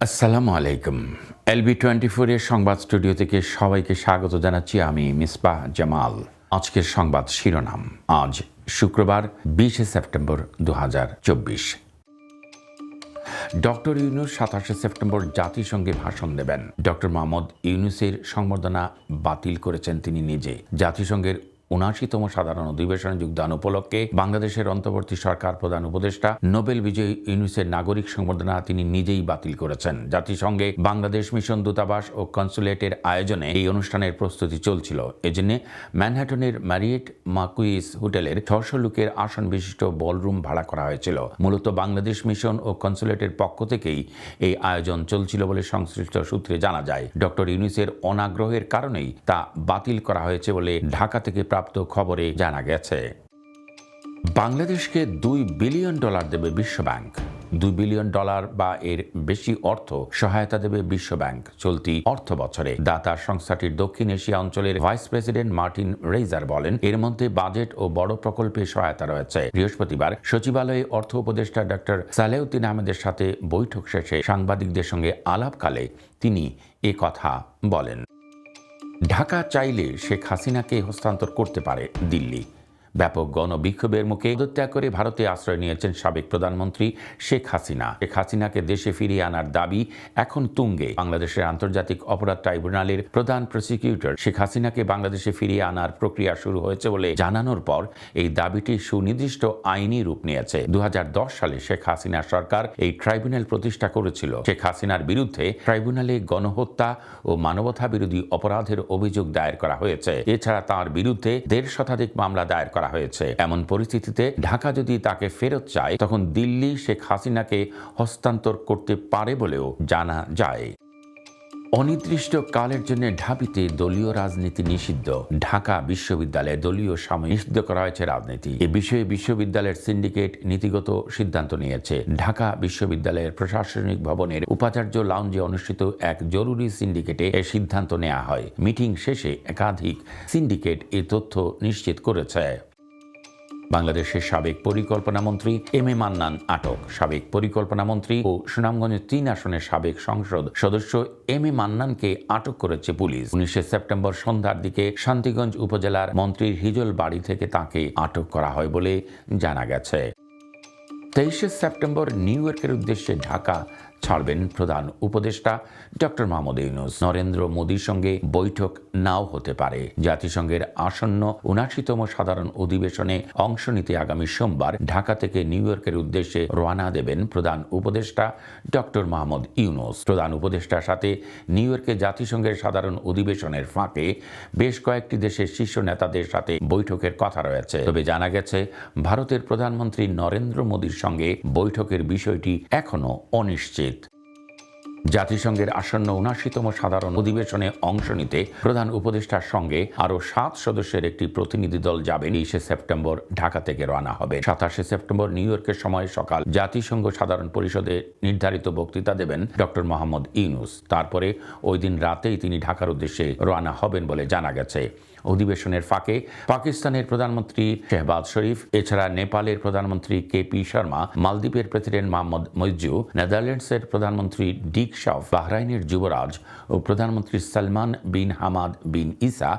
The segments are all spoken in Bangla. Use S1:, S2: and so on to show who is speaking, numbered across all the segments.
S1: আসসালামু আলাইকুম। এলবি টোয়েন্টি ফোরের সংবাদ স্টুডিও থেকে সবাইকে স্বাগত জানাচ্ছি আমি মিসবাহ জামাল। আজকের সংবাদ শিরোনাম, আজ শুক্রবার বিশে সেপ্টেম্বর দু হাজার চব্বিশ। ডক্টর ইউনুস সাতাশে সেপ্টেম্বর জাতিসংঘে ভাষণ দেবেন। ডক্টর মোহাম্মদ ইউনুসের সংবর্ধনা বাতিল করেছেন তিনি নিজে। জাতিসংঘের উনাশিতম সাধারণ অধিবেশনে যোগদান উপলক্ষে বাংলাদেশের অন্তর্বর্তী সরকার প্রধান উপদেষ্টা নোবেল বিজয়ী ইউনুসের নাগরিক সংবর্ধনা তিনি নিজেই বাতিল করেছেন। জাতিসংঘে বাংলাদেশ মিশন দূতাবাস ও কনসুলেটের আয়োজনে এই অনুষ্ঠানের প্রস্তুতি চলছিল। এজন্য ম্যানহাটনের ম্যারিয়েট মাকুইস হোটেলের ছশো লোকের আসন বিশিষ্ট বলরুম ভাড়া করা হয়েছিল। মূলত বাংলাদেশ মিশন ও কনসুলেটের পক্ষ থেকেই এই আয়োজন চলছিল বলে সংশ্লিষ্ট সূত্রে জানা যায়। ডক্টর ইউনুসের অনাগ্রহের কারণেই তা বাতিল করা হয়েছে বলে ঢাকা থেকে প্রাপ্ত খবরে জানা গেছে। বাংলাদেশকে দুই বিলিয়ন ডলার দেবে বিশ্বব্যাংক। দুই বিলিয়ন ডলার বা এর বেশি অর্থ সহায়তা দেবে বিশ্বব্যাংক। চলতি অর্থ বছরে দাতা সংস্থাটির দক্ষিণ এশিয়া অঞ্চলের ভাইস প্রেসিডেন্ট মার্টিন রেইজার বলেন, এর মধ্যে বাজেট ও বড় প্রকল্পে সহায়তা রয়েছে। বৃহস্পতিবার সচিবালয়ে অর্থ উপদেষ্টা ডক্টর সালেউদ্দিন আহমেদের সাথে বৈঠক শেষে সাংবাদিকদের সঙ্গে আলাপকালে তিনি এ কথা বলেন। ঢাকা চাইলে শেখ হাসিনাকে হস্তান্তর করতে পারে দিল্লি। ব্যাপক গণবিক্ষোভের মুখে পদত্যাগ করে ভারতে আশ্রয় নিয়েছেন সাবেক প্রধানমন্ত্রী শেখ হাসিনা। শেখ হাসিনাকে দেশে ফিরিয়ে আনার দাবি এখন তুঙ্গে। বাংলাদেশের আন্তর্জাতিক অপরাধ ট্রাইব্যুনালের প্রধান প্রসিকিউটর শেখ হাসিনাকে বাংলাদেশে ফিরিয়ে আনার প্রক্রিয়া শুরু হয়েছে বলে জানানোর পর এই দাবিটি সুনির্দিষ্ট আইনি রূপ নিয়েছে। দু হাজার দশ সালে শেখ হাসিনা সরকার এই ট্রাইব্যুনাল প্রতিষ্ঠা করেছিল। শেখ হাসিনার বিরুদ্ধে ট্রাইব্যুনালে গণহত্যা ও মানবতা বিরোধী অপরাধের অভিযোগ দায়ের করা হয়েছে। এছাড়া তার বিরুদ্ধে দেড় শতাধিক মামলা দায়ের করা হয়েছে। এমন পরিস্থিতিতে ঢাকা যদি তাকে ফেরত চায়, তখন দিল্লি শেখ হাসিনাকে হস্তান্তর করতে পারে বলেও জানা যায়। অনির্দিষ্ট কালের জন্য ঢাবিতে দলীয় রাজনীতি নিষিদ্ধ। ঢাকা বিশ্ববিদ্যালয়ে দলীয় সাময়িক নিষিদ্ধ করা হয়েছে রাজনীতি। এ বিষয়ে বিশ্ববিদ্যালয়ের সিন্ডিকেট নীতিগত সিদ্ধান্ত নিয়েছে। ঢাকা বিশ্ববিদ্যালয়ের প্রশাসনিক ভবনের উপাচার্য লাউঞ্জে অনুষ্ঠিত এক জরুরি সিন্ডিকেটে এ সিদ্ধান্ত নেওয়া হয়। মিটিং শেষে একাধিক সিন্ডিকেট এ তথ্য নিশ্চিত করেছে। বাংলাদেশের সাবেক পরিকল্পনা মন্ত্রী এম এ মান্নান আটক। সাবেক পরিকল্পনা মন্ত্রী ও সুনামগঞ্জের তিন আসনের সাবেক সংসদ সদস্য এম এ মান্নানকে আটক করেছে পুলিশ। উনিশে সেপ্টেম্বর সন্ধ্যার দিকে শান্তিগঞ্জ উপজেলার মন্ত্রীর হিজল বাড়ি থেকে তাকে আটক করা হয় বলে জানা গেছে। তেইশে সেপ্টেম্বর নিউ ইয়র্কের উদ্দেশ্যে ঢাকা ছাড়বেন প্রধান উপদেষ্টা ডক্টর মাহমুদ ইউনুস। নরেন্দ্র মোদীর সঙ্গে বৈঠক নাও হতে পারে। জাতিসংঘের আসন্ন উনাশিতম সাধারণ অধিবেশনে অংশ নিতে আগামী সোমবার ঢাকা থেকে নিউ ইয়র্কের উদ্দেশ্যে রওনা দেবেন প্রধান উপদেষ্টা ডক্টর মাহমুদ ইউনুস। প্রধান উপদেষ্টার সাথে নিউ ইয়র্কে জাতিসংঘের সাধারণ অধিবেশনের ফাঁকে বেশ কয়েকটি দেশের শীর্ষ নেতাদের সাথে বৈঠকের কথা রয়েছে। তবে জানা গেছে, ভারতের প্রধানমন্ত্রী নরেন্দ্র মোদীর সঙ্গে বৈঠকের বিষয়টি এখনও অনিশ্চিত। জাতিসংঘের আসন্ন উনাশিতম সাধারণ অধিবেশনে অংশ নিতে প্রধান উপদেষ্টার সঙ্গে আরও সাত সদস্যের একটি প্রতিনিধি দল যাবেন তেইশে সেপ্টেম্বর ঢাকা থেকে রওনা হবে। সাতাশে সেপ্টেম্বর নিউ ইয়র্কের সময় সকাল জাতিসংঘ সাধারণ পরিষদে নির্ধারিত বক্তৃতা দেবেন ডক্টর মোহাম্মদ ইউনুস। তারপরে ওই দিন রাতেই তিনি ঢাকার উদ্দেশ্যে রওনা হবেন বলে জানা গেছে। অধিবেশনের ফাঁকে পাকিস্তানের প্রধানমন্ত্রী শেহবাজ শরীফ, এছাড়া নেপালের প্রধানমন্ত্রী কে পি শর্মা, মালদ্বীপের প্রেসিডেন্ট মোহাম্মদ মৈজু নেদারল্যান্ডসের প্রধানমন্ত্রী ডিক শফ বাহরাইনের যুবরাজ ও প্রধানমন্ত্রী সালমান বিন হামাদ বিন ইসা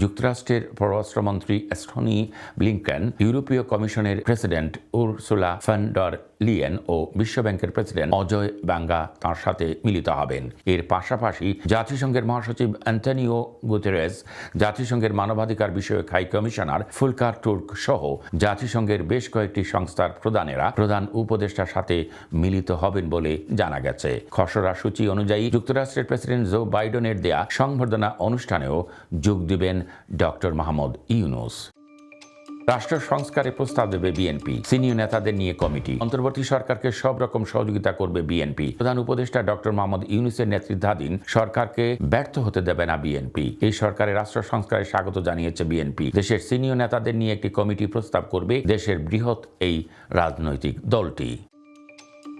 S1: যুক্তরাষ্ট্রের পররাষ্ট্রমন্ত্রী এস্টনি ব্লিংকেন, ইউরোপীয় কমিশনের president Ursula von der Leyen ও বিশ্বব্যাংকের প্রেসিডেন্ট অজয় বাঙ্গা তার সাথে মিলিত হবেন। এর পাশাপাশি জাতিসংঘের মহাসচিব অ্যান্টনিও গুতেরেস, জাতিসংঘের মানবাধিকার বিষয়ক হাই কমিশনার ফুলকার তুর্ক সহ জাতিসংঘের বেশ কয়েকটি সংস্থার প্রধানেরা প্রধান উপদেষ্টার সাথে মিলিত হবেন বলে জানা গেছে। খসড়া সূচি অনুযায়ী যুক্তরাষ্ট্রের প্রেসিডেন্ট জো বাইডেনের দেয়া সংবর্ধনা অনুষ্ঠানেও যোগ দিবেন ডক্টর মাহমুদ ইউনুস। রাষ্ট্র সংস্কারে প্রস্তাব দেবে বিএনপি। সিনিয়র নেতাদের নিয়ে কমিটি। অন্তর্বর্তী সরকারকে সব রকম সহযোগিতা করবে বিএনপি। প্রধান উপদেষ্টা ডক্টর মোহাম্মদ ইউনুসের নেতৃত্বাধীন সরকারকে ব্যর্থ হতে দেবে না বিএনপি। এই সরকারে রাষ্ট্র সংস্কারে স্বাগত জানিয়েছে বিএনপি। দেশের সিনিয়র নেতাদের নিয়ে একটি কমিটি প্রস্তাব করবে দেশের বৃহৎ এই রাজনৈতিক দলটি।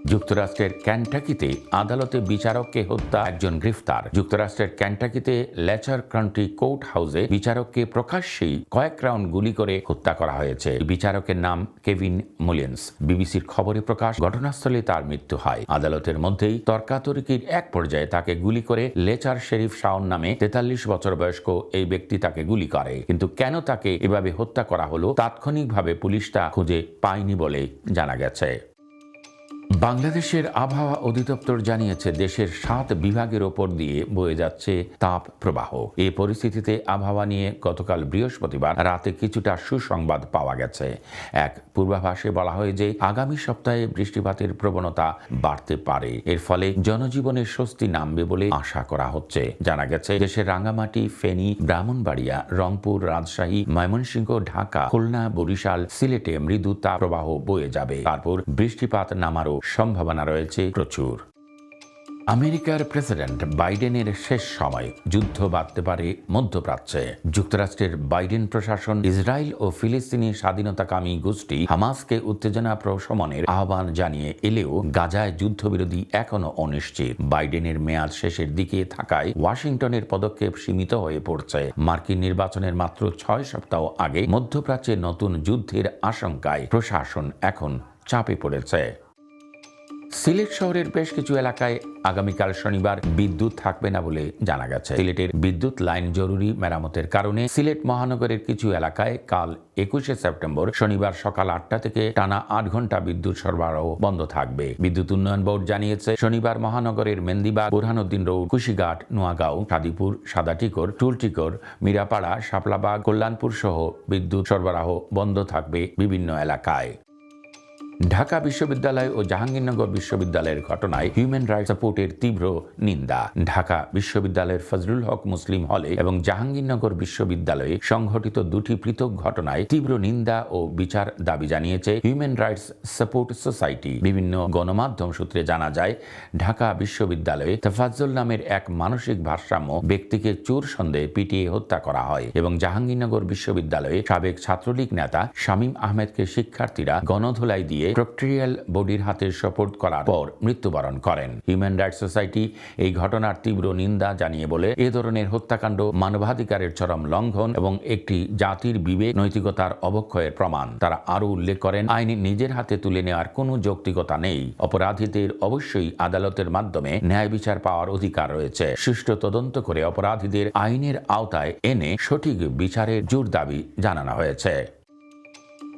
S1: যুক্তরাষ্ট্রের ক্যান্টাকিতে আদালতে বিচারককে হত্যা, একজন গ্রেফতার। যুক্তরাষ্ট্রের ক্যান্টাকিতে লেচার কান্ট্রি কোর্ট হাউসে বিচারককে প্রকাশ্যেই কয়েক রাউন্ড গুলি করে হত্যা করা হয়েছে। বিচারকের নাম কেভিন মুলিয়েন্স। বিবিসির খবরে প্রকাশ, ঘটনাস্থলে তার মৃত্যু হয়। আদালতের মধ্যেই তর্কাতর্কির এক পর্যায়ে তাকে গুলি করে লেচার শেরিফ শাওন নামে তেতাল্লিশ বছর বয়স্ক এই ব্যক্তি তাকে গুলি করে। কিন্তু কেন তাকে এভাবে হত্যা করা হলো, তাৎক্ষণিকভাবে পুলিশ তা খুঁজে পায়নি বলে জানা গেছে। বাংলাদেশের আবহাওয়া অধিদপ্তর জানিয়েছে, দেশের সাত বিভাগের ওপর দিয়ে বয়ে যাচ্ছে তাপ প্রবাহ। এই পরিস্থিতিতে আবহাওয়া নিয়ে গতকাল বৃহস্পতিবার রাতে কিছুটা সুসংবাদ পাওয়া গেছে। এক পূর্বাভাসে বলা হয় যে, আগামী সপ্তাহে বৃষ্টিপাতের প্রবণতা বাড়তে পারে। এর ফলে জনজীবনে স্বস্তি নামবে বলে আশা করা হচ্ছে। জানা গেছে, দেশের রাঙ্গামাটি ফেনী, ব্রাহ্মণবাড়িয়া, রংপুর, রাজশাহী, ময়মনসিংহ, ঢাকা, খুলনা, বরিশাল, সিলেটে মৃদু তাপ প্রবাহ বয়ে যাবে। তারপর বৃষ্টিপাত নামারও সম্ভাবনা রয়েছে প্রচুর। আমেরিকার প্রেসিডেন্ট বাইডেনের শেষ সময় যুদ্ধ বাড়তে পারে মধ্যপ্রাচ্যে। যুক্তরাষ্ট্রের বাইডেন প্রশাসন ইসরায়েল ও ফিলিস্তিনি স্বাধীনতাকামী গোষ্ঠী হামাসকে উত্তেজনা প্রশমনের আহ্বান জানিয়ে এলেও গাজায় যুদ্ধবিরোধী এখনও অনিশ্চিত। বাইডেনের মেয়াদ শেষের দিকে থাকায় ওয়াশিংটনের পদক্ষেপ সীমিত হয়ে পড়ছে। মার্কিন নির্বাচনের মাত্র ছয় সপ্তাহ আগে মধ্যপ্রাচ্যে নতুন যুদ্ধের আশঙ্কায় প্রশাসন এখন চাপে পড়েছে। সিলেট শহরের বেশ কিছু এলাকায় আগামীকাল শনিবার বিদ্যুৎ থাকবে না বলে জানা গেছে। সিলেটের বিদ্যুৎ লাইন জরুরি মেরামতের কারণে সিলেট মহানগরের কিছু এলাকায় কাল একুশে সেপ্টেম্বর শনিবার সকাল আটটা থেকে টানা আট ঘণ্টা বিদ্যুৎ সরবরাহ বন্ধ থাকবে। বিদ্যুৎ উন্নয়ন বোর্ড জানিয়েছে, শনিবার মহানগরের মেন্দিবাগ, বুরহানুদ্দিন রোড, কুশিঘাট, নোয়াগাঁও, সাদিপুর, সাদাটিকর, টুলটিকর, মিরাপাড়া, শাপলাবাগ, কল্যাণপুর সহ বিদ্যুৎ সরবরাহ বন্ধ থাকবে বিভিন্ন এলাকায়। ঢাকা বিশ্ববিদ্যালয় ও জাহাঙ্গীরনগর বিশ্ববিদ্যালয়ের ঘটনায় হিউম্যান রাইটস সাপোর্টের তীব্র নিন্দা। ঢাকা বিশ্ববিদ্যালয়ের ফজলুল হক মুসলিম হলে এবং জাহাঙ্গীরনগর বিশ্ববিদ্যালয়ে সংঘটিত দুটি পৃথক ঘটনায় তীব্র নিন্দা ও বিচার দাবি জানিয়েছে হিউম্যান রাইটস সাপোর্ট সোসাইটি। বিভিন্ন গণমাধ্যম সূত্রে জানা যায়, ঢাকা বিশ্ববিদ্যালয়ে তফাজ্জল নামের এক মানসিক ভারসাম্য ব্যক্তিকে চোর সন্দেহে পিটিয়ে হত্যা করা হয় এবং জাহাঙ্গীরনগর বিশ্ববিদ্যালয়ে সাবেক ছাত্রলীগ নেতা শামীম আহমেদকে শিক্ষার্থীরা গণধোলাই দিয়ে প্রক্রিয়াল বডির হাতে শপথ করার পর মৃত্যুবরণ করেন। হিউম্যান রাইটস সোসাইটি এই ঘটনার তীব্র নিন্দা জানিয়ে বলে, এ ধরনের হত্যাকাণ্ড মানবাধিকারের চরম লঙ্ঘন এবং একটি জাতির বিবেক নৈতিকতার অবক্ষয়ের প্রমাণ। তারা আরও উল্লেখ করেন, আইন নিজের হাতে তুলে নেওয়ার কোনো যৌক্তিকতা নেই। অপরাধীদের অবশ্যই আদালতের মাধ্যমে ন্যায় বিচার পাওয়ার অধিকার রয়েছে। সুষ্ঠু তদন্ত করে অপরাধীদের আইনের আওতায় এনে সঠিক বিচারের জোর দাবি জানানো হয়েছে।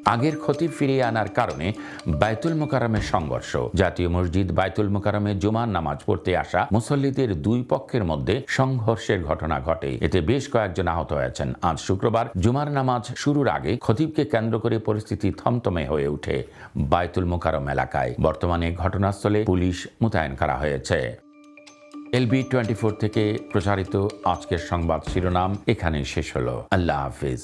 S1: আগের ক্ষতি ফিরিয়ে আনার কারণে বাইতুল মোকারমের সংঘর্ষ। জাতীয় মসজিদ বাইতুল মোকারমে জুমার নামাজ পড়তে আসা মুসল্লিদের দুই পক্ষের মধ্যে সংঘর্ষের ঘটনা ঘটে। এতে বেশ কয়েকজন আহত হয়েছেন। আজ শুক্রবার জুমার নামাজ শুরুর আগে খতিবকে কেন্দ্র করে পরিস্থিতি থমথমে হয়ে ওঠে বাইতুল মোকারম এলাকায়। বর্তমানে ঘটনাস্থলে পুলিশ মোতায়েন করা হয়েছে। এলবি টোয়েন্টি ফোর থেকে প্রচারিত আজকের সংবাদ শিরোনাম এখানেই শেষ হলো। আল্লাহ হাফিজ।